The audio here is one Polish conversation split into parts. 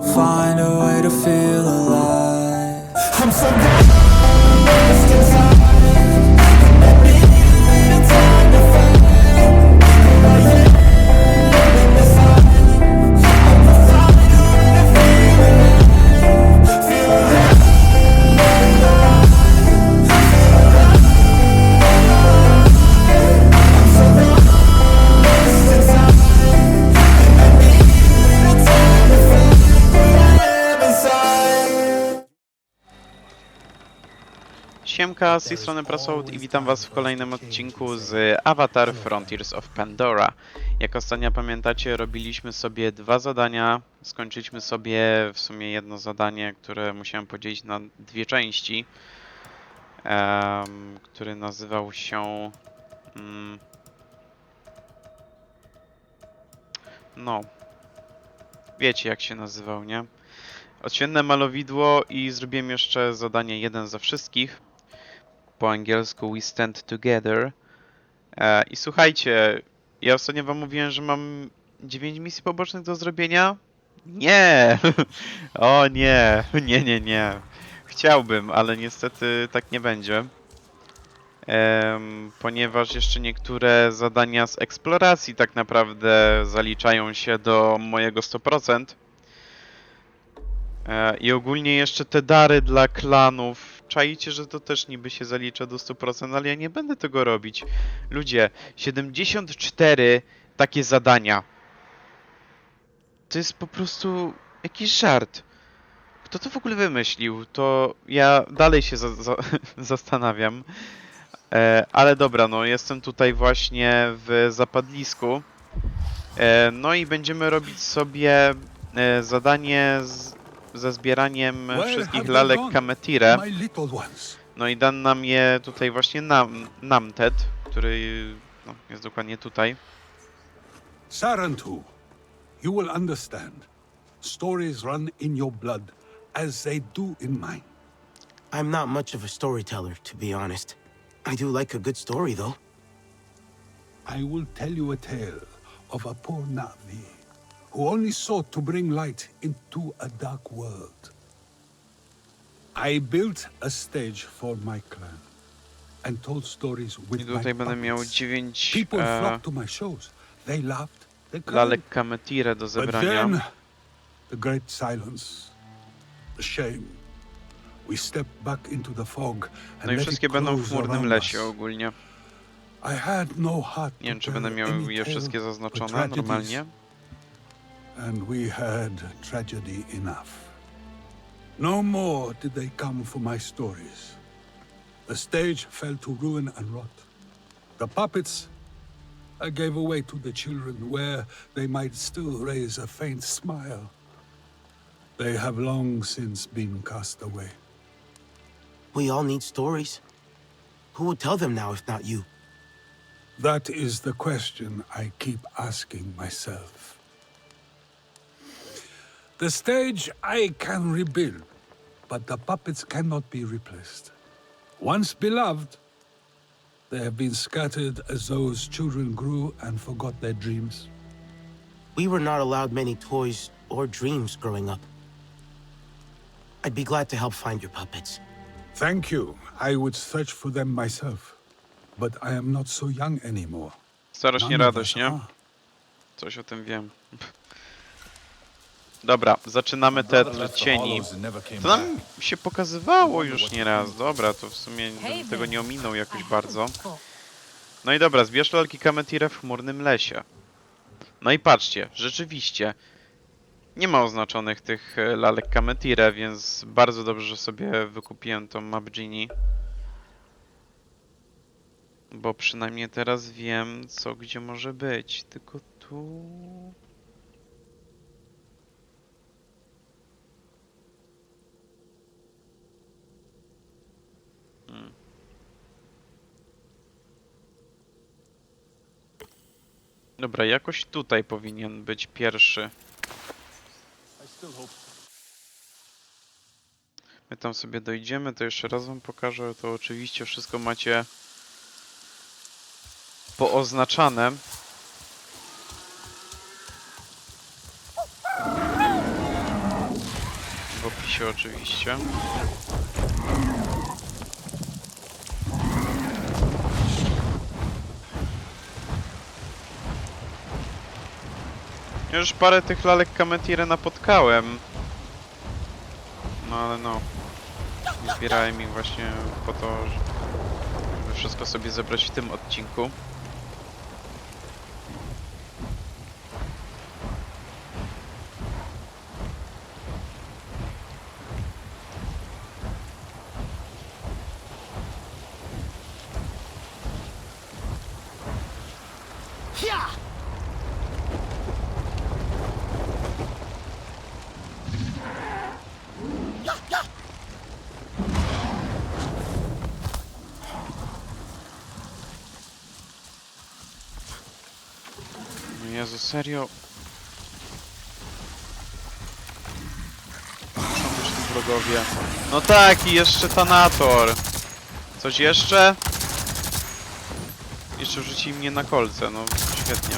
Find a way to feel alive. I'm so Siemka, z tej strony Prasout i witam was w kolejnym odcinku z Avatar Frontiers of Pandora. Jak ostatnio pamiętacie, robiliśmy sobie dwa zadania, skończyliśmy sobie w sumie jedno zadanie, które musiałem podzielić na dwie części, em, który nazywał się... Mm, no, wiecie jak się nazywał, nie? Odświętne malowidło i zrobiłem jeszcze zadanie jeden za wszystkich. Po angielsku We Stand Together. E, I słuchajcie, ja ostatnio wam mówiłem, że mam 9 misji pobocznych do zrobienia. Nie! o nie, nie, nie, nie. Chciałbym, ale niestety tak nie będzie. Em, ponieważ jeszcze niektóre zadania z eksploracji tak naprawdę zaliczają się do mojego 100%. E, I ogólnie jeszcze te dary dla klanów. Czaicie, że to też niby się zalicza do 100%, ale ja nie będę tego robić. Ludzie, 74 takie zadania. To jest po prostu jakiś żart. Kto to w ogóle wymyślił? To ja dalej się za za zastanawiam. E, ale dobra, no jestem tutaj właśnie w zapadlisku. E, no i będziemy robić sobie e, zadanie z, ze zbieraniem wszystkich lalek? Kametire. No i dan nam je tutaj właśnie nam, Namtet, który no, jest dokładnie tutaj. Sarantu, you will understand. Stories run in your blood as they do in mine. I'm not much of a storyteller, to be honest. I do like a good story, though. I will tell you a tale of a poor Navi who only sought to bring light into a dark world. I built a stage for my clan and told stories I with my tutaj będę miał puppets. 9 People e, flocked to my shows. They laughed, they cried. lalek do But zebrania. then, the great silence, the shame. We stepped back into the fog and No i let wszystkie it będą w close chmurnym around lesie us. ogólnie. I had no heart Nie wiem, czy będę miał any je tale wszystkie zaznaczone tragedies, normalnie. And we had tragedy enough. No more did they come for my stories. The stage fell to ruin and rot. The puppets I gave away to the children where they might still raise a faint smile. They have long since been cast away. We all need stories. Who would tell them now if not you? That is the question I keep asking myself. The stage I can rebuild, but the puppets cannot be replaced. Once beloved, they have been scattered as those children grew and forgot their dreams. We were not allowed many toys or dreams growing up. I'd be glad to help find your puppets. Thank you. I would search for them myself. But I am not so young anymore. Starość nie radość, nie? are. Coś o tym wiem. Dobra, zaczynamy teatr cieni. To nam się pokazywało już nieraz. Dobra, to w sumie bym tego nie ominął jakoś bardzo. No i dobra, zbierz lalki Kametire w chmurnym lesie. No i patrzcie, rzeczywiście. Nie ma oznaczonych tych e, lalek Kametire, więc bardzo dobrze, że sobie wykupiłem tą Map Genie. Bo przynajmniej teraz wiem, co gdzie może być. Tylko tu... Dobra, jakoś tutaj powinien być pierwszy. My tam sobie dojdziemy, to jeszcze raz wam pokażę. To oczywiście wszystko macie pooznaczane. opisie oczywiście. Już parę tych lalek Kametire napotkałem. No ale no. Zbierałem ich właśnie po to, żeby wszystko sobie zebrać w tym odcinku. No Jezu, serio? Są już tu wrogowie. No tak, i jeszcze Tanator. Coś jeszcze? Jeszcze wrzucili mnie na kolce, no świetnie.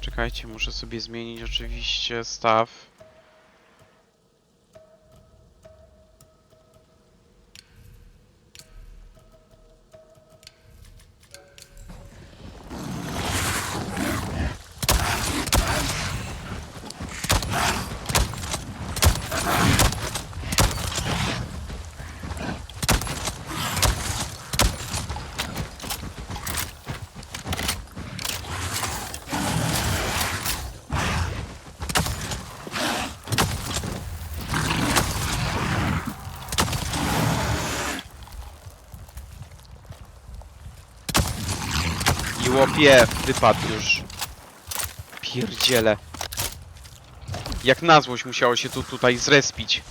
Czekajcie, muszę sobie zmienić oczywiście staw. I łopie, wypadł już. Pierdziele. Jak na złość musiało się tu tutaj zrespić.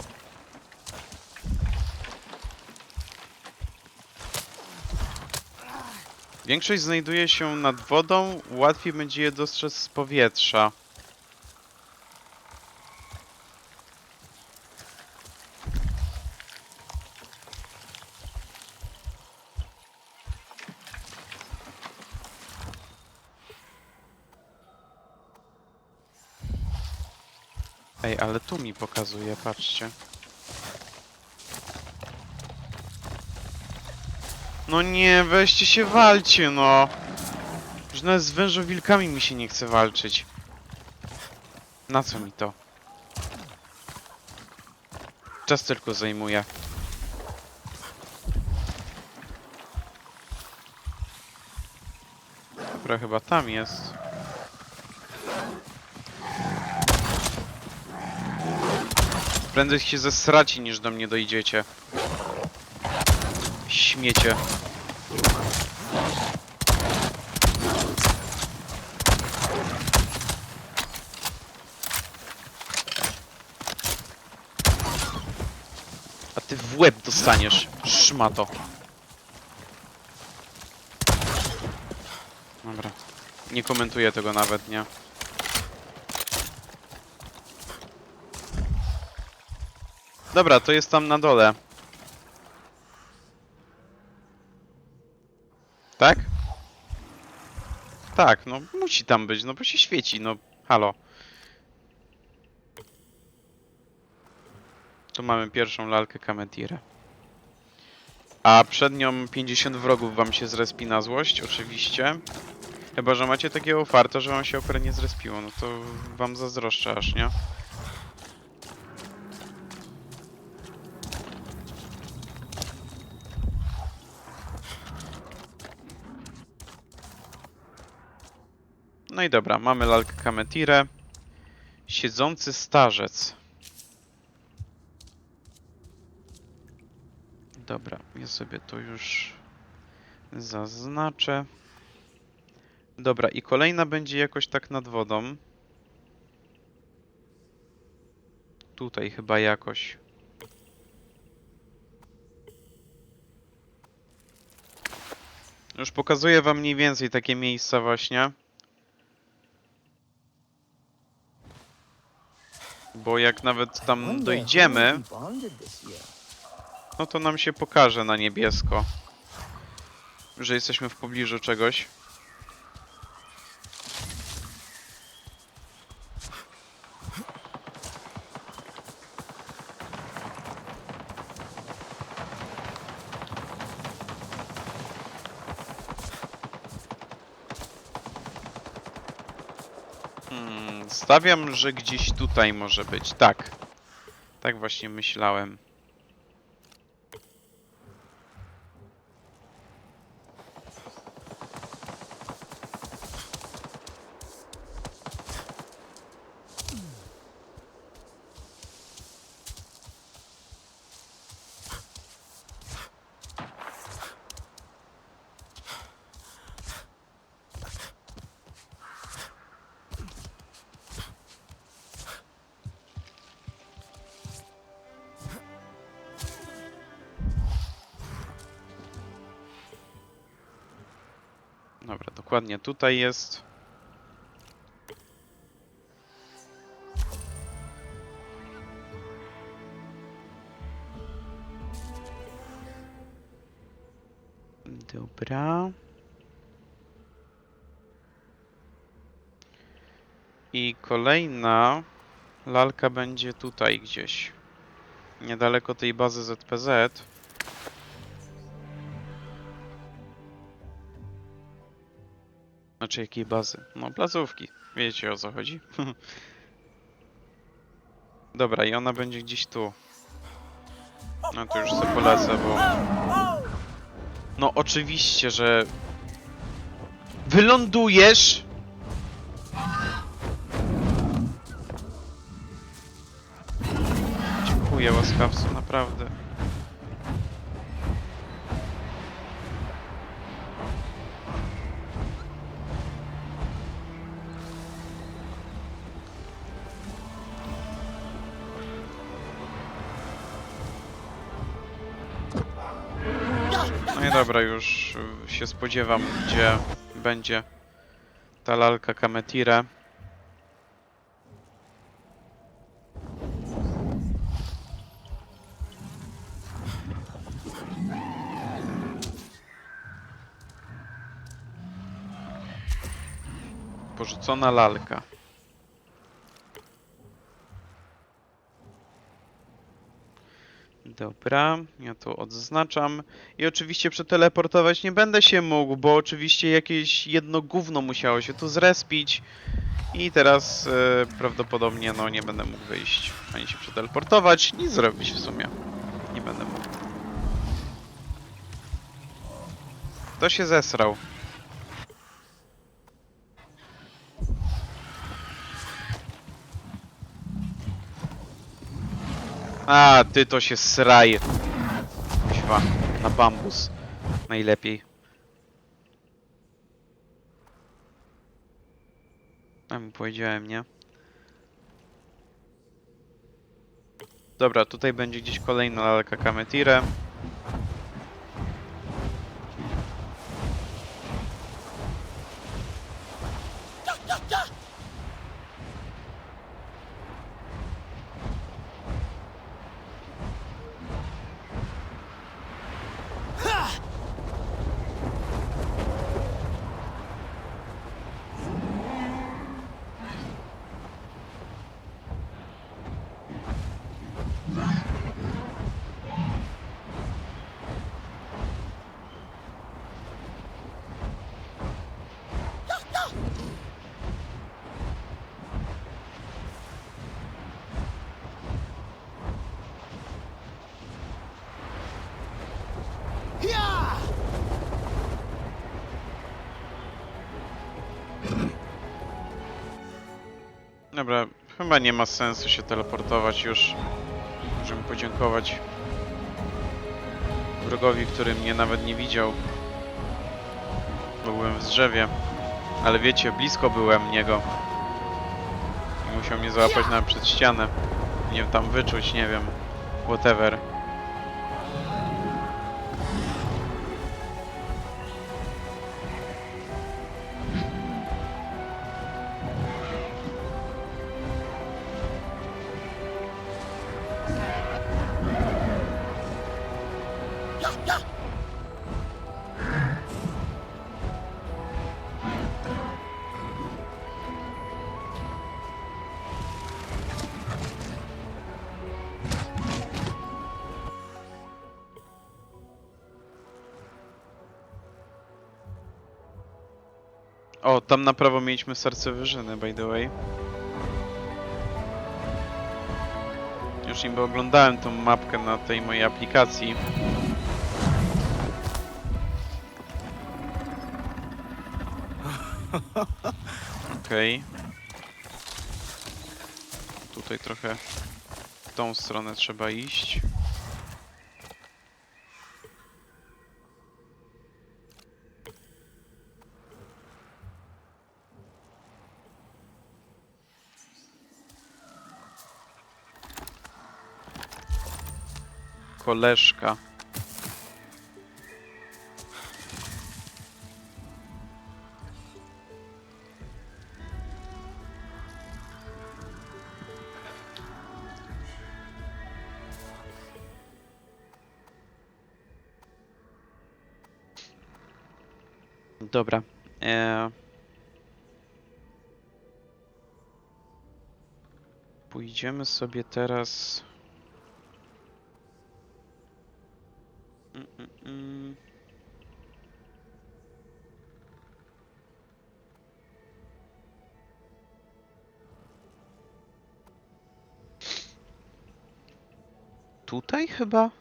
Większość znajduje się nad wodą, łatwiej będzie je dostrzec z powietrza. Ale tu mi pokazuje, patrzcie. No nie, weźcie się walcie, no. Już nawet z wężowilkami mi się nie chce walczyć. Na co mi to? Czas tylko zajmuje. Dobra, chyba tam jest. Prędzej się zesraci niż do mnie dojdziecie. Śmiecie. A ty w łeb dostaniesz, szmato. Dobra. Nie komentuję tego nawet, nie? Dobra, to jest tam na dole. Tak? Tak, no musi tam być, no bo się świeci, no halo. Tu mamy pierwszą lalkę Kametirę. A przed nią 50 wrogów wam się zrespi na złość, oczywiście. Chyba, że macie takiego farta, że wam się akurat nie zrespiło, no to wam zazdroszczę aż, nie? I dobra, mamy lalkę Kametirę. Siedzący starzec. Dobra, ja sobie to już zaznaczę. Dobra, i kolejna będzie jakoś tak nad wodą. Tutaj chyba jakoś. Już pokazuję wam mniej więcej takie miejsca właśnie. Bo jak nawet tam dojdziemy, no to nam się pokaże na niebiesko. że jesteśmy w pobliżu czegoś. Stawiam, że gdzieś tutaj może być. Tak. Tak właśnie myślałem. Dobra, dokładnie tutaj jest. Dobra. I kolejna lalka będzie tutaj gdzieś. Niedaleko tej bazy ZPZ. Znaczy jakiej bazy? No plazówki. Wiecie o co chodzi. Dobra, i ona będzie gdzieś tu. No to już sobie polecę, bo... No oczywiście, że... Wylądujesz! Dziękuję łaskawcu, naprawdę. Dobra, już y, się spodziewam, gdzie będzie ta lalka Kametire. Porzucona lalka. Dobra, ja to odznaczam. I oczywiście przeteleportować nie będę się mógł, bo oczywiście jakieś jedno gówno musiało się tu zrespić. I teraz e, prawdopodobnie no nie będę mógł wyjść, ani się przeteleportować, nic zrobić w sumie. Nie będę mógł. Kto się zesrał? A, ty to się sraj. Kuźwa, na bambus. Najlepiej. A mu powiedziałem, nie? Dobra, tutaj będzie gdzieś kolejna lalka Kametire. Dobra, chyba nie ma sensu się teleportować już. Możemy podziękować wrogowi, który mnie nawet nie widział. Bo byłem w drzewie. Ale wiecie, blisko byłem niego. Musiał mnie załapać nawet przed ścianę. Nie wiem, tam wyczuć, nie wiem. Whatever. O, tam na prawo mieliśmy serce wyżyny, by the way. Już niby oglądałem tą mapkę na tej mojej aplikacji. Okej. Tutaj trochę w tą stronę trzeba iść. Koleżka. Dobra. E... Pójdziemy sobie teraz. Chyba?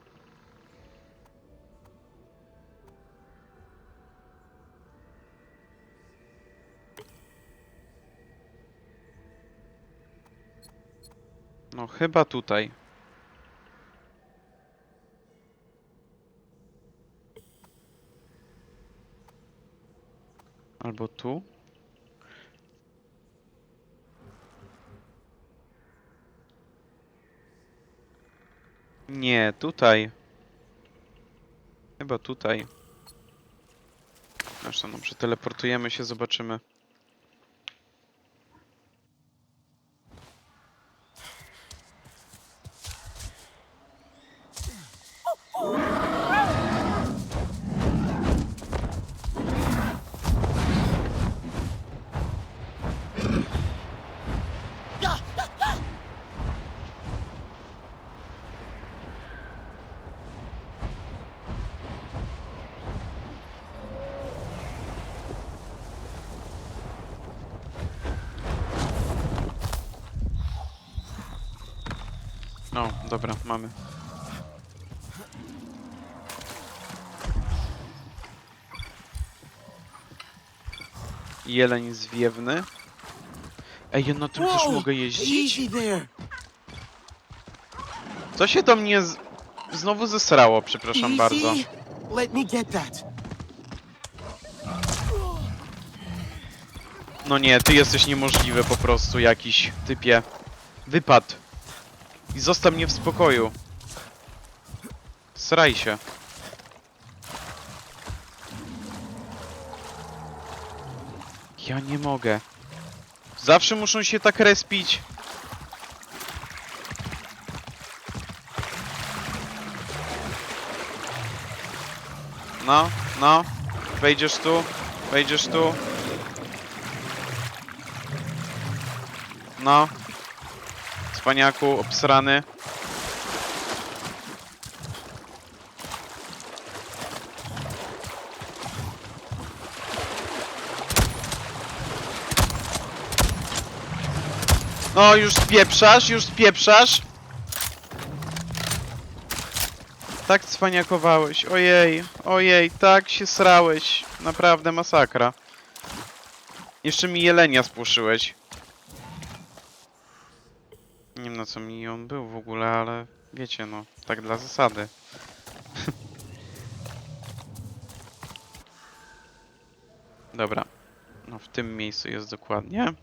No chyba tutaj. Albo tu? Nie, tutaj. Chyba tutaj. Zresztą, no, przeteleportujemy się, zobaczymy. No, dobra, mamy. Jeleń zwiewny. Ej, ja na tym też mogę jeździć? Co się do mnie z... znowu zesrało, przepraszam bardzo. Let me get that. No nie, ty jesteś niemożliwy po prostu jakiś, typie. Wypad. I zostaw mnie w spokoju. Sraj się. Ja nie mogę. Zawsze muszą się tak respić. No, no. Wejdziesz tu. Wejdziesz tu. No. Cwaniaku, obsrany. No, już spieprzasz, już spieprzasz. Tak cwaniakowałeś, ojej, ojej, tak się srałeś. Naprawdę masakra. Jeszcze mi jelenia spłoszyłeś. Co mi on był w ogóle, ale wiecie no, tak dla zasady. Dobra. No w tym miejscu jest dokładnie.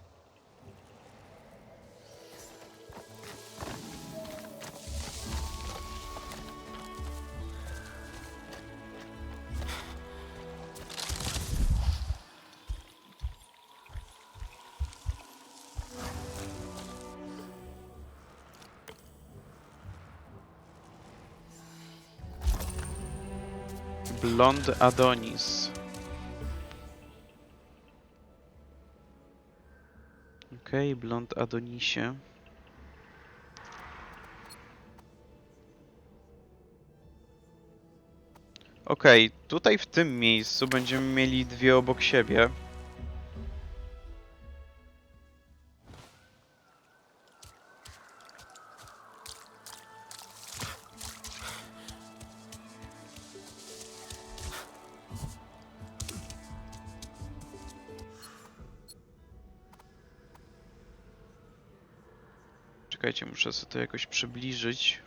Blond Adonis. Okej, blond Adonisie. Okej, tutaj w tym miejscu będziemy mieli dwie obok siebie. Czekajcie, muszę sobie to jakoś przybliżyć.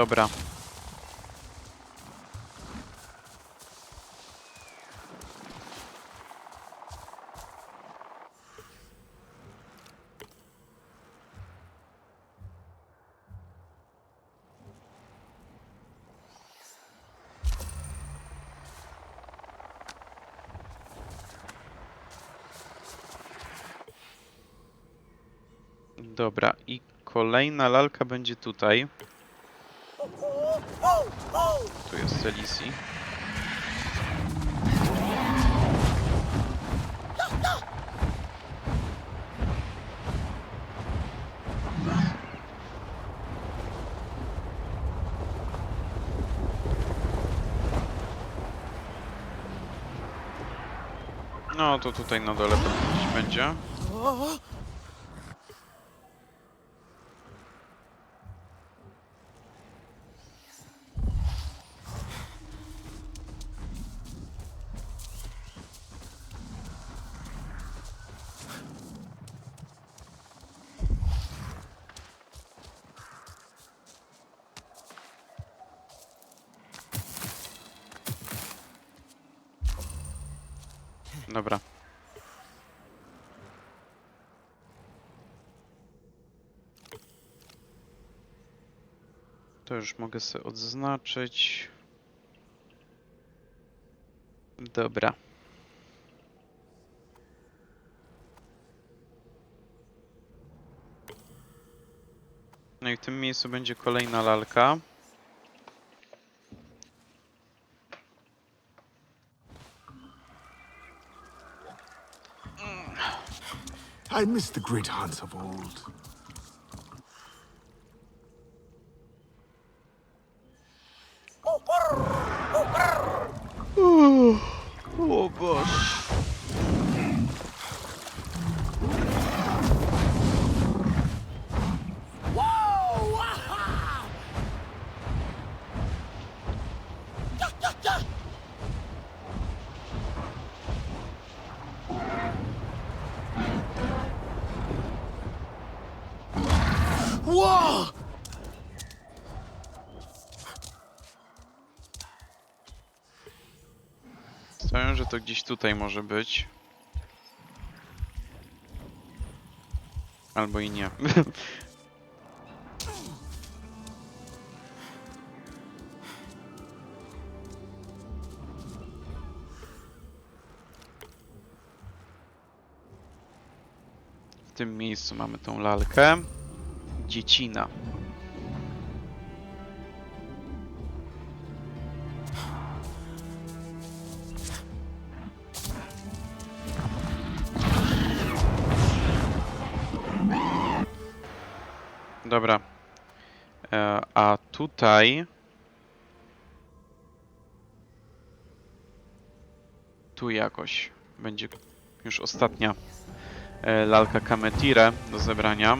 Dobra. Dobra, i kolejna lalka będzie tutaj. Tu jest Elisi. No to tutaj na dole będzie. Dobra. To już mogę sobie odznaczyć. Dobra. No i w tym miejscu będzie kolejna lalka. I miss the great hunts of old. To gdzieś tutaj może być. Albo i nie. W tym miejscu mamy tą lalkę. Dziecina. Tutaj... Tu jakoś będzie już ostatnia e, lalka Kametire do zebrania.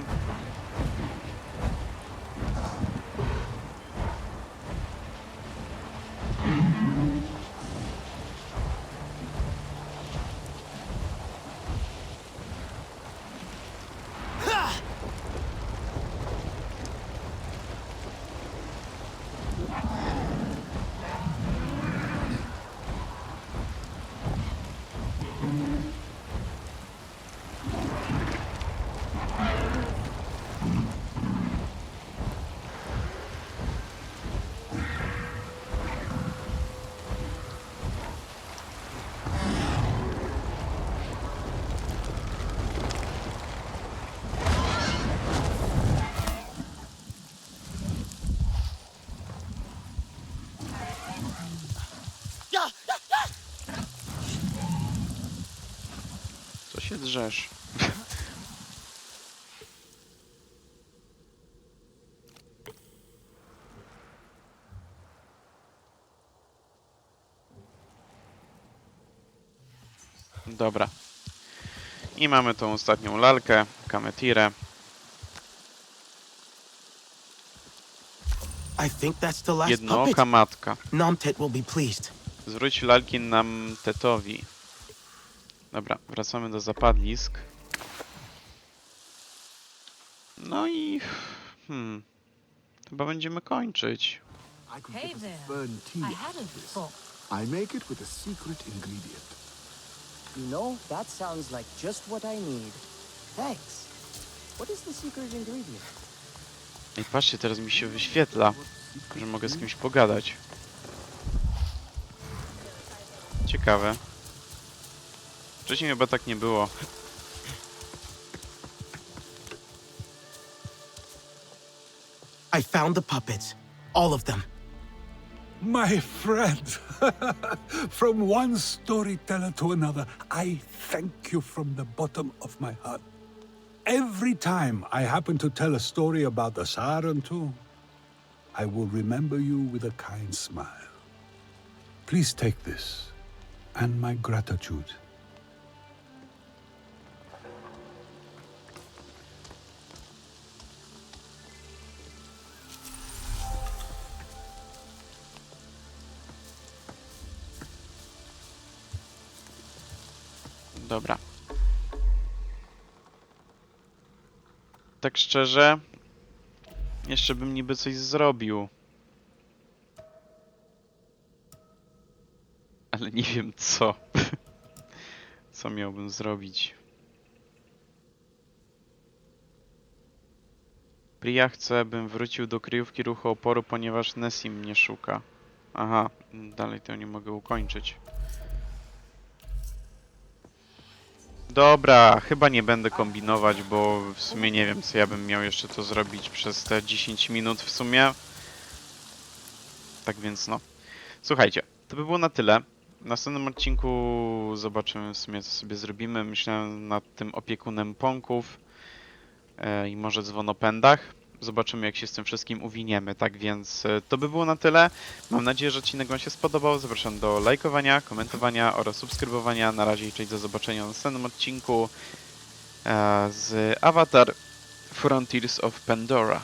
Drzesz? Dobra. I mamy tą ostatnią lalkę, Kametirę. I think that's the last Jednooka puppet. matka. Namtet will be pleased. Zwróć lalki nam tetowi. Dobra, wracamy do zapadlisk. No i... Hmm... Chyba będziemy kończyć. I could Hey there. burn tea I of this. thought. I make it with a secret ingredient. You know, that sounds like just what I need. Thanks. What is the secret ingredient? I patrzcie, teraz mi się wyświetla, że mogę z kimś pogadać. Ciekawe. Wcześniej chyba tak nie było. I found the puppets. All of them. My friend, from one storyteller to another, I thank you from the bottom of my heart. Every time I happen to tell a story about the Sarentu, I will remember you with a kind smile. Please take this and my gratitude. Dobra. Tak szczerze, jeszcze bym niby coś zrobił. Ale nie wiem co. co miałbym zrobić. Priya chce, bym wrócił do kryjówki ruchu oporu, ponieważ Nessie mnie szuka. Aha, dalej to nie mogę ukończyć. Dobra, chyba nie będę kombinować, bo w sumie nie wiem, co ja bym miał jeszcze to zrobić przez te 10 minut w sumie. Tak więc no. Słuchajcie, to by było na tyle. W następnym odcinku zobaczymy w sumie, co sobie zrobimy. Myślałem nad tym opiekunem pąków e, i może dzwonopędach. Zobaczymy, jak się z tym wszystkim uwiniemy. Tak więc e, to by było na tyle. Mam nadzieję, że odcinek Wam się spodobał. Zapraszam do lajkowania, komentowania oraz subskrybowania. Na razie i cześć do zobaczenia w następnym odcinku e, z Avatar Frontiers of Pandora.